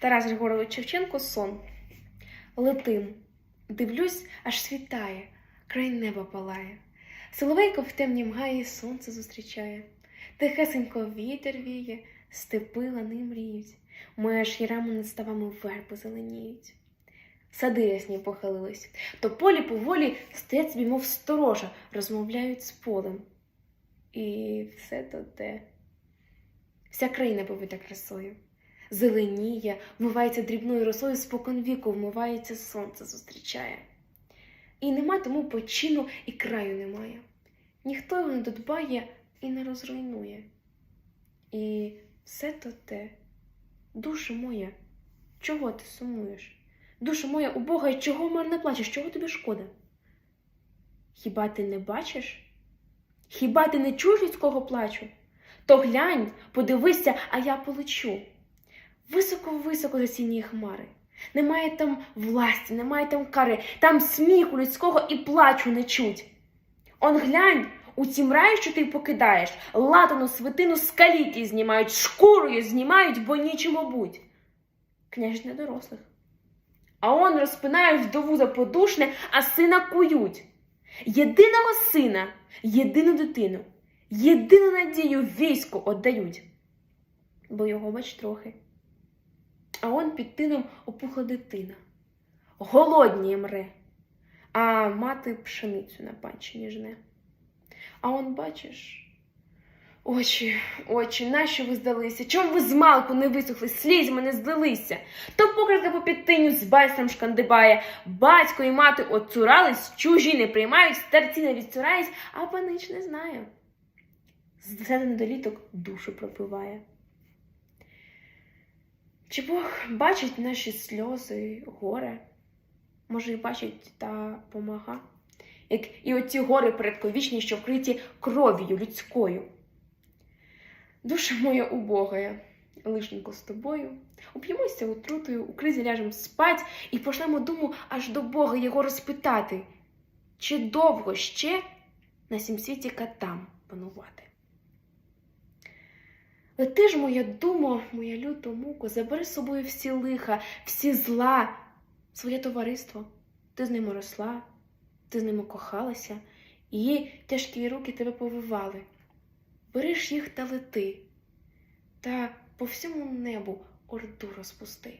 Тарас Григорович Шевченко сон. Летим. Дивлюсь, аж світає, край неба палає. Соловейко в темнім гаї сонце зустрічає. Тихесенько вітер віє, степи лани мріють. Моя шірами над ставами верби зеленіють. Сади ясні похилились, то полі поволі стоять собі, мов сторожа, розмовляють з полем. І все то те. Вся країна повита красою. Зеленіє, вмивається дрібною росою, спокон віку вмивається сонце зустрічає. І нема тому почину, і краю немає. Ніхто його не додбає і не розруйнує. І все то те, душа моя, чого ти сумуєш? Душа моя убога, і чого марно плачеш? Чого тобі шкода? Хіба ти не бачиш? Хіба ти не чуєш людського плачу? То глянь, подивися, а я полечу. Високо-високо за сіні хмари. Немає там власті, немає там кари, там сміху людського і плачу не чуть. Он глянь, у цім раю, що ти покидаєш, латану свитину з знімають, шкурою знімають, бо нічому будь. Княж не дорослих. А он розпинають вдову за подушне, а сина кують. Єдиного сина, єдину дитину, єдину надію війську отдають. Бо його бач трохи. А он під тином опухла дитина. Голодніє мре, а мати пшеницю на панчині жне. А он, бачиш, очі, очі, нащо ви здалися? Чому ви з малку не висохли, слізьми не здалися? То покритка по підтиню з байстром шкандибає. Батько і мати отцурались, чужі не приймають, старці не відцураюсь, а панич не знає. З недоліток душу пропиває. Чи Бог бачить наші сльози, горе? Може, і бачить та помага, як і оці гори предковічні, що вкриті кров'ю людською. Душа моя убогая, лишенько з тобою, уп'ємося отрутою, у кризі ляжем спать і пошлемо думу аж до Бога його розпитати, чи довго ще на сім світі катам панувати. Лети ж, моя думо, моя люто муко, забери з собою всі лиха, всі зла, своє товариство. Ти з ними росла, ти з ними кохалася, її тяжкі руки тебе повивали. Бери ж їх та лети, та по всьому небу орду розпусти.